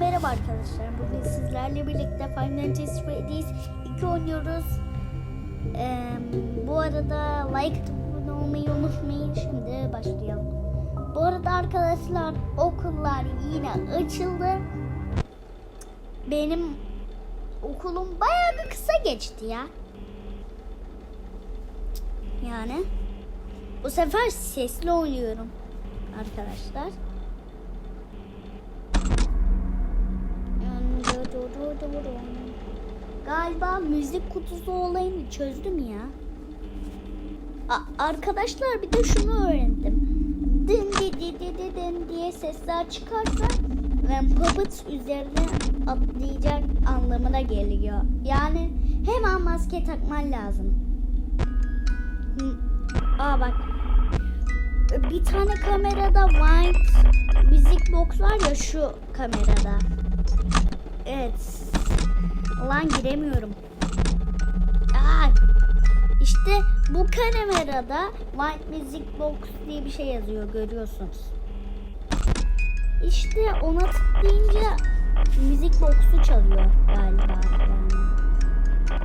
merhaba arkadaşlar. Bugün sizlerle birlikte Final Fantasy Freddy's 2 oynuyoruz. Ee, bu arada like abone olmayı unutmayın. Şimdi başlayalım. Bu arada arkadaşlar okullar yine açıldı. Benim okulum bayağı bir kısa geçti ya. Yani bu sefer sesli oynuyorum arkadaşlar. Galiba müzik kutusu olayını çözdüm ya. A- arkadaşlar bir de şunu öğrendim. Dın di di di di dın diye sesler çıkarsa ve puppet üzerine atlayacak anlamına geliyor. Yani hemen maske takman lazım. Aa bak. Bir tane kamerada white müzik box var ya şu kamerada. Evet. Lan giremiyorum. Aa, işte bu kamerada White Music Box diye bir şey yazıyor görüyorsunuz. İşte ona tıklayınca müzik box'u çalıyor galiba yani.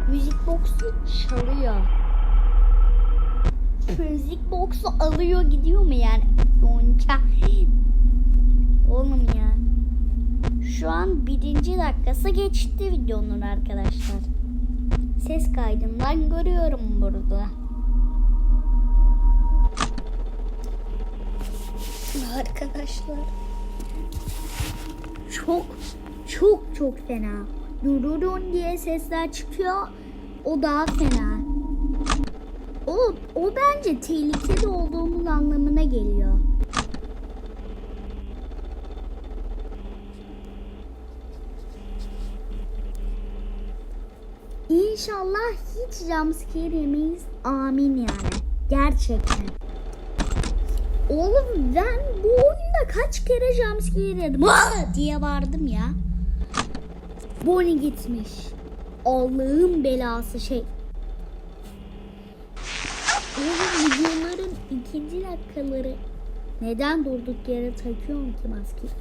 Müzik box'u çalıyor. Müzik box'u alıyor gidiyor mu yani? Yonca. Oğlum ya. Şu an birinci dakikası geçti videonun arkadaşlar. Ses kaydından görüyorum burada. Arkadaşlar. Çok çok çok fena. Dururun diye sesler çıkıyor. O daha fena. O, o bence tehlikeli olduğumuz anlamına geliyor. İnşallah hiç jumpscare yemeyiz. Amin yani. Gerçekten. Oğlum ben bu oyunda kaç kere jumpscare yedim diye vardım ya. Bonnie gitmiş. Allah'ın belası şey. Oğlum videoların ikinci dakikaları neden durduk yere takıyorum ki maskeyi?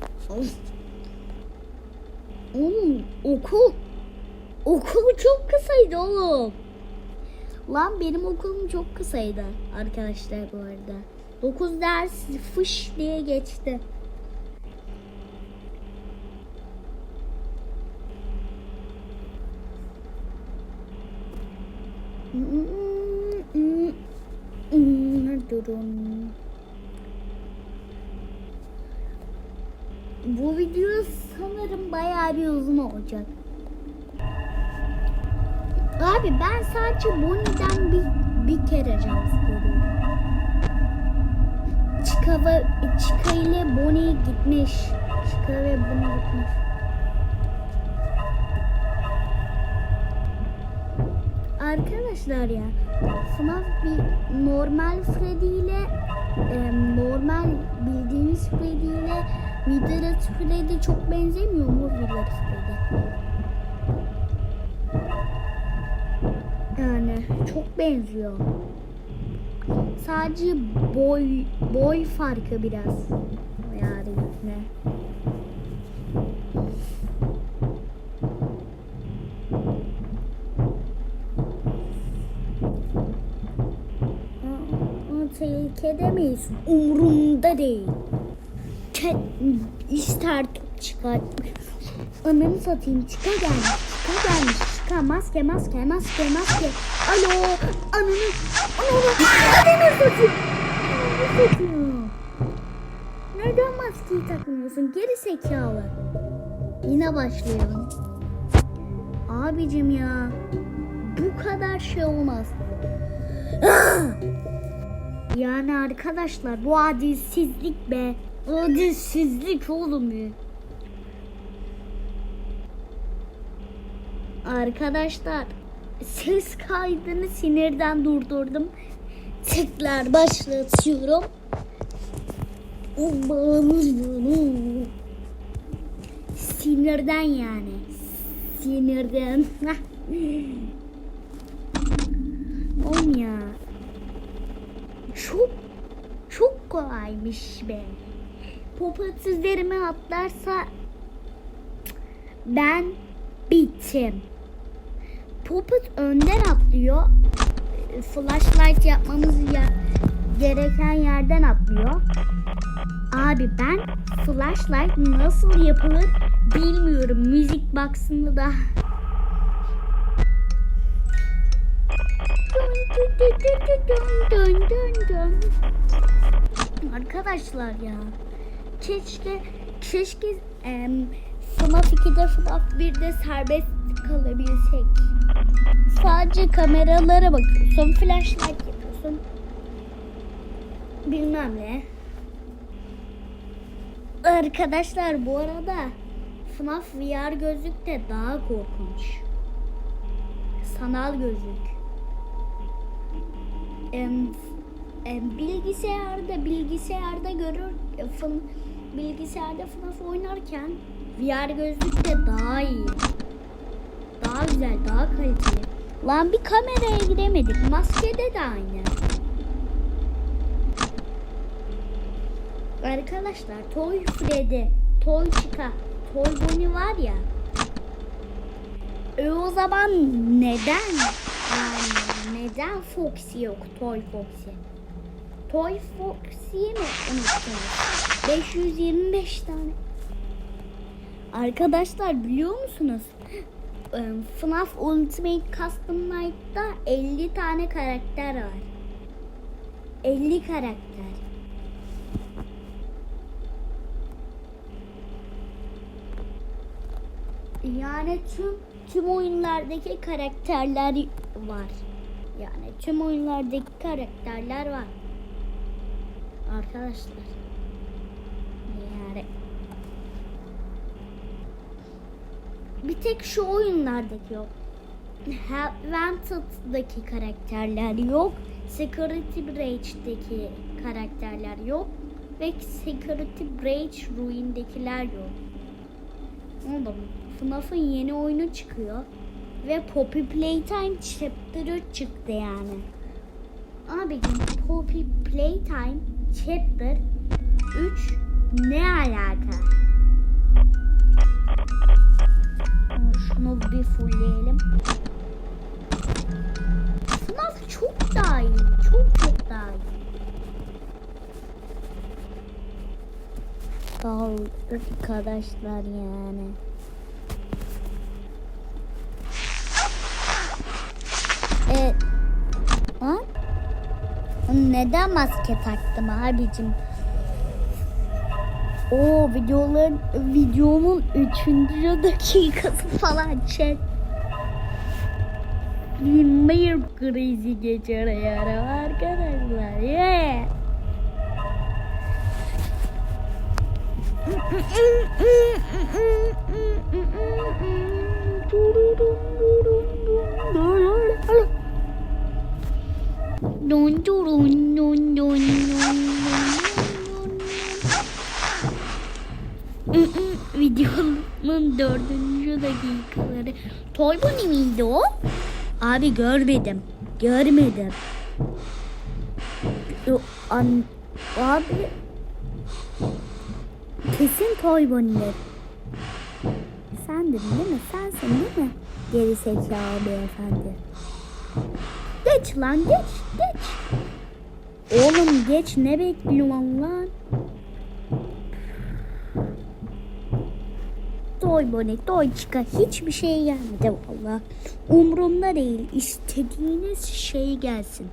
Oğlum okul Okul çok kısaydı oğlum. Lan benim okulum çok kısaydı arkadaşlar bu arada. 9 ders fış diye geçti. Durun. Bu video sanırım bayağı bir uzun olacak. Abi ben sadece Bonnie'den bir, bir kere jumpscare yedim. Chica, ve, Chica ile Bonnie gitmiş. Chica ve Bonnie gitmiş. Arkadaşlar ya FNAF bir normal Freddy ile e, normal bildiğimiz Freddy ile Wither Freddy çok benzemiyor mu Wither Freddy? Yani çok benziyor. Sadece boy boy farkı biraz. Yani ne? Tehlikede miyiz? Umurumda değil. Ke ister çıkartmış. Ananı satayım çıka gelmiş. Çıka gelmiş. Çıka maske maske maske maske. Alo. Ananı. Ananı. Ananı satayım. Ananı satayım. Neden maskeyi takmıyorsun? Geri zekalı. Yine başlayalım. Abicim ya. Bu kadar şey olmaz. Yani arkadaşlar bu adilsizlik be. Adilsizlik oğlum ya. Arkadaşlar ses kaydını sinirden durdurdum. Tekrar başlatıyorum. Sinirden yani. Sinirden. Oğlum ya. Çok çok kolaymış be. Popat üzerime atlarsa Ben bittim. Puppet önden atlıyor. Flashlight yapmamız ya- gereken yerden atlıyor. Abi ben flashlight nasıl yapılır bilmiyorum. Müzik baksın da. Arkadaşlar ya. Keşke keşke em, FNAF 2'de FNAF 1'de serbest kalabilsek. Sadece kameralara bakıyorsun, flashlight yapıyorsun. Bilmem ne. Arkadaşlar bu arada FNAF VR gözlük de daha korkunç. Sanal gözlük. Em, em, bilgisayarda bilgisayarda görür e, fın, bilgisayarda FNAF oynarken VR gözlük de daha iyi. Daha güzel, daha kaliteli. Lan bir kameraya giremedik. Maskede de aynı. Arkadaşlar Toy Freddy, Toy Chica, Toy Bonnie var ya. E o zaman neden? Yani neden Foxy yok Toy Foxy? Toy Foxy'yi mi unuttunuz? 525 tane. Arkadaşlar biliyor musunuz? FNAF Ultimate Custom Night'ta 50 tane karakter var. 50 karakter. Yani tüm tüm oyunlardaki karakterler var. Yani tüm oyunlardaki karakterler var. Arkadaşlar. Yani bir tek şu oyunlardaki yok. Wanted'daki karakterler yok. Security Breach'teki karakterler yok. Ve Security Breach Ruin'dekiler yok. Oğlum FNAF'ın yeni oyunu çıkıyor. Ve Poppy Playtime Chapter 3 çıktı yani. Abicim Poppy Playtime Chapter 3 ne alaka? Şunu bir fullleyelim. FNAF çok daha iyi. Çok çok daha iyi. Sağ ol arkadaşlar yani. Evet. Ha? Neden maske taktım abicim? O videoların videomun 3. dakikası falan çek. Bir krizi geçer yani arkadaşlar. Yeah. Dun dördüncü dakikaları. Toy Bunny miydi o? Abi görmedim. Görmedim. An, abi kesin Toy Bunny'dir. Sendin değil mi? Sensin değil mi? Geri zekalı beyefendi. Geç lan geç geç. Oğlum geç ne bekliyorsun lan? toy bone, toy çıka hiçbir şey gelmedi valla. Umurumda değil. İstediğiniz şey gelsin.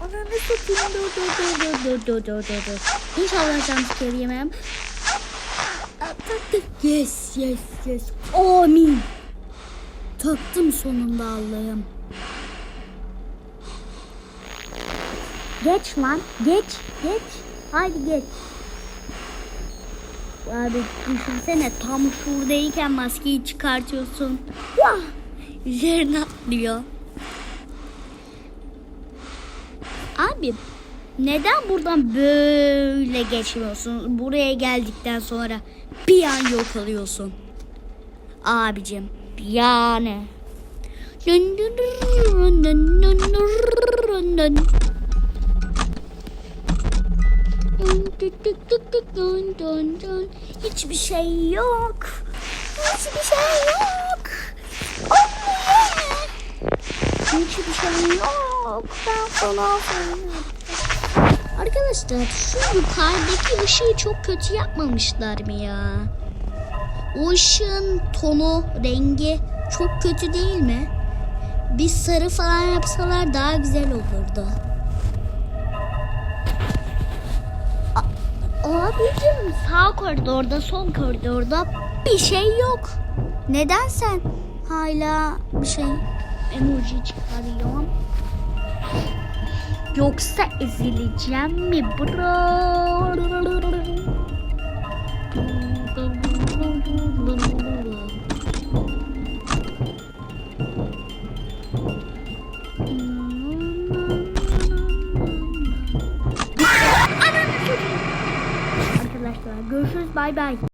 Ananı satayım. Dur dur dur dur dur dur dur dur. İnşallah jumpscare yemem. Yes yes yes. Amin. Taktım sonunda Allah'ım. Geç lan. Geç. Geç. Haydi geç. Abi düşünsene tam şuradayken maskeyi çıkartıyorsun. Vah! Üzerine atlıyor. Abi neden buradan böyle geçmiyorsun? Buraya geldikten sonra bir an yok oluyorsun. Abicim yani. Dün dün dün dün dün dün dün. Tık Dön dön dön. Hiçbir şey yok. Hiçbir şey yok. Olmuyor. Hiçbir şey yok. Ben falan Arkadaşlar şu yukarıdaki ışığı çok kötü yapmamışlar mı ya? O ışığın tonu, rengi çok kötü değil mi? Bir sarı falan yapsalar daha güzel olurdu. Abicim sağ koridorda, sol koridorda bir şey yok. Neden sen hala bir şey emoji çıkarıyorsun? Yoksa ezileceğim mi bro? Görüşürüz bay bay.